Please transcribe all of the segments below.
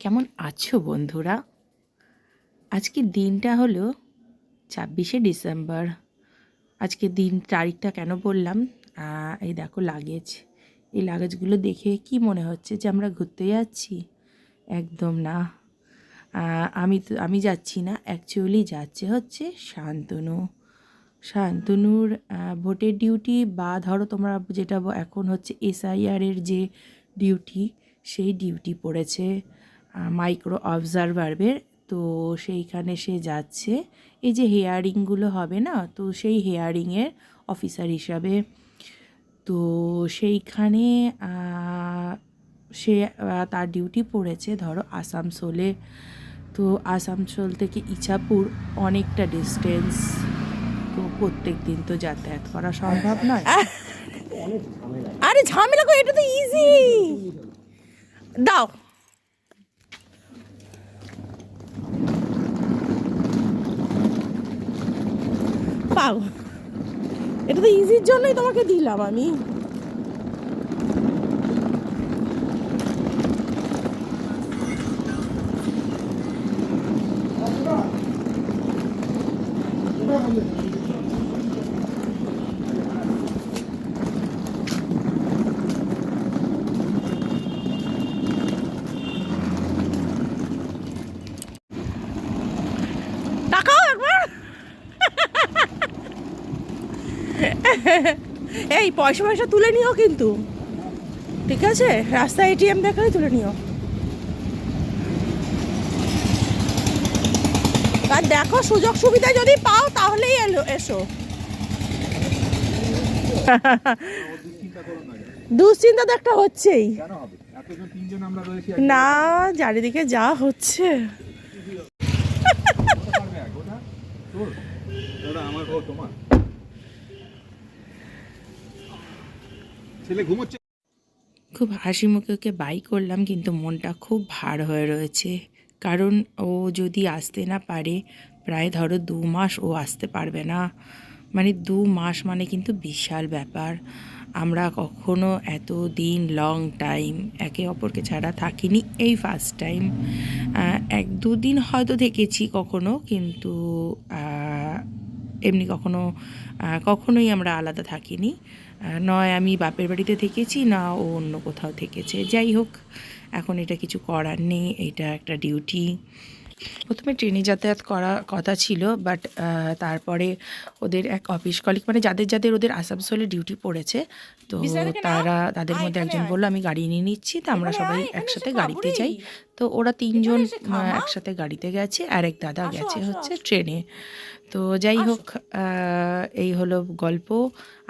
কেমন আছো বন্ধুরা? আজকের দিনটা হলো ছাব্বিশে ডিসেম্বর। আজকে দিন তারিখটা কেন বললাম? এই দেখো লাগেজ এই লাগেজগুলো দেখে কি মনে হচ্ছে যে আমরা ঘুরতে যাচ্ছি? একদম না। আমি তো, আমি যাচ্ছি না অ্যাকচুয়ালি যাচ্ছে হচ্ছে শান্তনু। শান্তনুর ভোটের ডিউটি বা ধরো তোমরা যেটা এখন হচ্ছে এসআইআরের যে ডিউটি সেই ডিউটি পড়েছে। মাইক্রো অবজারভারের তো সেইখানে সে যাচ্ছে। এই যে হেয়ারিংগুলো হবে না তো সেই হেয়ারিংয়ের অফিসার হিসাবে। তো সেইখানে সে তার ডিউটি পড়েছে ধরো আসানসোলে। তো আসানসোল থেকে ইছাপুর অনেকটা ডিস্টেন্স তো প্রত্যেক দিন তো যাতায়াত করা সম্ভব নয়। আরে ঝামেলা কো এটা তো ইজি দাও। পাও এটা তো ইজির জন্যই তোমাকে দিলাম আমি। এই পয়সা পয়সা তুলে নিও কিন্তু। ঠিক আছে? রাস্তায় এটিএম দেখালে তুলে নিও। আর দেখো সুযোগ সুবিধা যদি পাও তাহলেই এলো এসো। দুশ্চিন্তা তো একটা হচ্ছেই। না চারিদিকে যা হচ্ছে। আমার ও তোমার ছেলে ঘুমোচ্ছে। খুব হাসি মুখে ওকে বাই করলাম, কিন্তু মনটা খুব ভার হয়ে রয়েছে। কারণ ও যদি আসতে না পারে, প্রায় ধরো দু মাস ও আসতে পারবে না। মানে দু মাস মানে কিন্তু বিশাল ব্যাপার। আমরা কখনো এত দিন লং টাইম একে অপরকে ছাড়া থাকিনি এই ফার্স্ট টাইম এক দুদিন হয়তো দেখেছি কখনো, কিন্তু এমনি কখনো কখনোই আমরা আলাদা থাকিনি। নয় আমি বাপের বাড়িতে থেকেছি না ও অন্য কোথাও থেকেছে। যাই হোক এখন এটা কিছু করার নেই এটা একটা ডিউটি প্রথমে ট্রেনে যাতায়াত করা কথা ছিল বাট তারপরে ওদের এক অফিস কলিগ মানে যাদের যাদের ওদের আসানসোলে ডিউটি পড়েছে তো তারা তাদের মধ্যে একজন বলল আমি গাড়ি নিয়ে নিচ্ছি তো আমরা সবাই একসাথে গাড়িতে যাই। তো ওরা তিনজন একসাথে গাড়িতে গেছে আর এক দাদা গেছে হচ্ছে ট্রেনে। তো যাই হোক এই হলো গল্প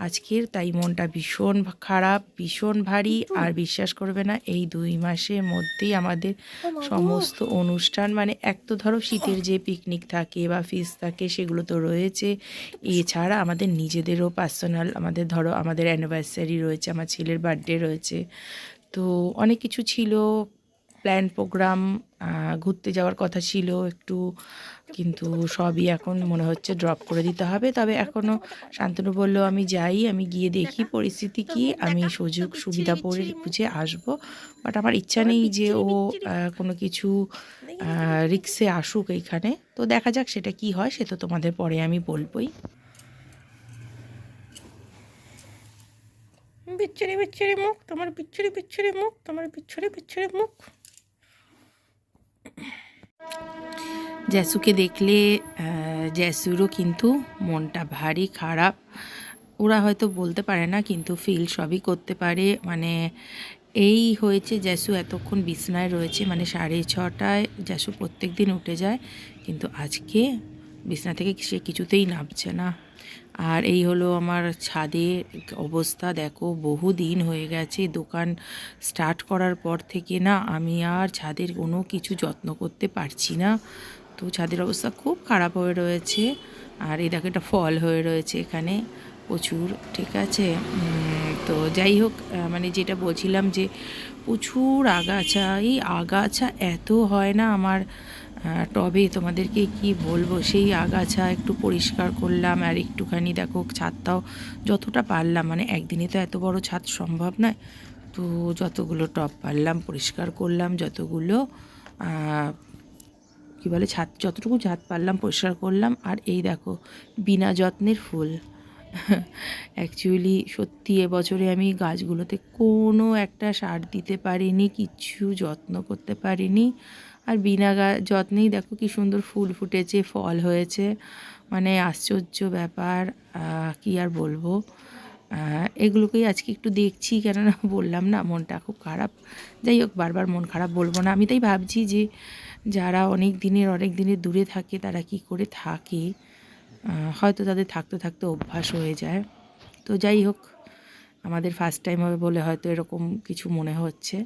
আজকের। তাই মনটা ভীষণ খারাপ ভীষণ ভারী আর বিশ্বাস করবে না এই দুই মাসের মধ্যেই আমাদের সমস্ত অনুষ্ঠান মানে এক তো ধরো শীতের যে পিকনিক থাকে বা ফিস থাকে সেগুলো তো রয়েছে। এছাড়া আমাদের নিজেদেরও পার্সোনাল আমাদের ধরো আমাদের অ্যানিভার্সারি রয়েছে আমার ছেলের বার্থডে রয়েছে। তো অনেক কিছু ছিল প্ল্যান প্রোগ্রাম ঘুরতে যাওয়ার কথা ছিল একটু, কিন্তু সবই এখন মনে হচ্ছে ড্রপ করে দিতে হবে। তবে এখনও শান্তনু বলল, আমি যাই, আমি গিয়ে দেখি পরিস্থিতি কি, আমি সুযোগ সুবিধা পড়ে বুঝে আসব। বাট আমার ইচ্ছা নেই যে ও কোনো কিছু রিক্সে আসুক এইখানে তো দেখা যাক সেটা কি হয়, সে তো তোমাদের পরে আমি বলবই। বিচ্ছুরি বিচ্ছুরি মুখ, তোমার বিচ্ছুরি বিচ্ছুরি মুখ, তোমার বিচ্ছুরি বিচ্ছুরি মুখ। জ্যাসুকে দেখলে জ্যাসুরও কিন্তু মনটা ভারী খারাপ ওরা হয়তো বলতে পারে না কিন্তু ফিল সবই করতে পারে মানে এই হয়েছে জ্যাসু এতক্ষণ বিছনায় রয়েছে মানে সাড়ে ছটায় জ্যাসু প্রত্যেক দিন উঠে যায় কিন্তু আজকে বিছনা থেকে সে কিছুতেই নামছে না আর এই হলো আমার ছাদের অবস্থা। দেখো, বহু দিন হয়ে গেছে। দোকান স্টার্ট করার পর থেকে না আমি আর ছাদের কোনো কিছু যত্ন করতে পারছি না। তো ছাদের অবস্থা খুব খারাপ হয়ে রয়েছে। আর এই দেখো, একটা ফল হয়ে রয়েছে এখানে প্রচুর, ঠিক আছে? তো যাই হোক মানে যেটা বলছিলাম যে প্রচুর আগাছা এই আগাছা এত হয় না আমার টবে তোমাদেরকে কি বলব? সেই আগাছা একটু পরিষ্কার করলাম আর একটুখানি দেখো ছাদটাও যতটা পারলাম। মানে একদিনে তো এত বড় ছাদ সম্ভব নয়। তো যতগুলো টব পারলাম, পরিষ্কার করলাম, যতগুলো কী বলে, ছাদ, যতটুকু ছাদ পারলাম, পরিষ্কার করলাম। আর এই দেখো, বিনা যত্নের ফুল। অ্যাকচুয়ালি সত্যি এবছরে আমি গাছগুলোতে কোনো একটা সার দিতে পারিনি, কিচ্ছু যত্ন করতে পারিনি। আর বিনা যত্নেই দেখো কি সুন্দর ফুল ফুটেছে, ফল হয়েছে। মানে আশ্চর্য ব্যাপার কি আর বলব। এগুলোকেই আজকে একটু দেখছি, কেননা বললাম না, মনটা খুব খারাপ। যাই হোক, বারবার মন খারাপ বলব না। আমি তাই ভাবছি যে, যারা অনেক দিনের অনেক দিনের দূরে থাকে, তারা কি করে থাকে? হয়তো তাদের থাকতে থাকতে অভ্যাস হয়ে যায়। তো যাই হোক, আমাদের ফার্স্ট টাইম হবে বলে হয়তো এরকম কিছু মনে হচ্ছে।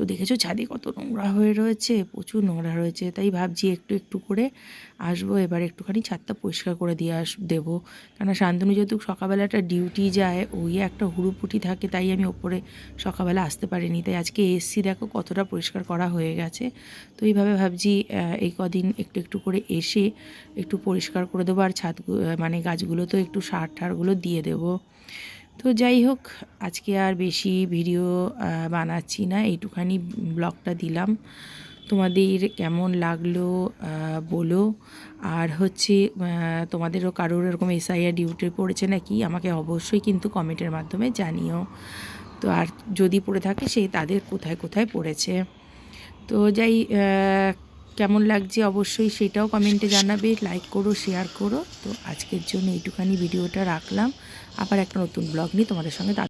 তো দেখেছ ছাদে কত নোংরা হয়ে রয়েছে, প্রচুর নোংরা রয়েছে, তাই ভাবছি একটু একটু করে আসব, এবার একটুখানি ছাদটা পরিষ্কার করে দিয়ে আস, দেবো। কেন শান্তনু যেহেতু সকালবেলা একটা ডিউটি যায়, ওই একটা হুড়ুপুটি থাকে, তাই আমি ওপরে সকালবেলা আসতে পারিনি, তাই আজকে এসছি, দেখো কতটা পরিষ্কার করা হয়ে গেছে। তো এইভাবে ভাবছি এই কদিন একটু একটু করে এসে একটু পরিষ্কার করে দেবো, আর ছাদ মানে গাছগুলো তো একটু সার ঠারগুলো দিয়ে দেবো। তো যাই হোক, আজকে আর বেশি ভিডিও বানাচ্ছি না। এইটুখানি ব্লগটা দিলাম। তোমাদের কেমন লাগল বলো। আর হচ্ছে তোমাদেরও কারোর এরকম এসআইআর ডিউটি পড়েছে নাকি, আমাকে অবশ্যই কিন্তু কমেন্টের মাধ্যমে জানিও। তো আর যদি পড়ে থাকে সেই তাদের কোথায় কোথায় পড়েছে। তো যাই কেমন লাগছে অবশ্যই সেটাও কমেন্টে জানাবে। লাইক করো শেয়ার করো। তো আজকের জন্য এইটুখানি ভিডিওটা রাখলাম। আবার একটা নতুন ব্লগ নিয়ে তোমাদের সঙ্গে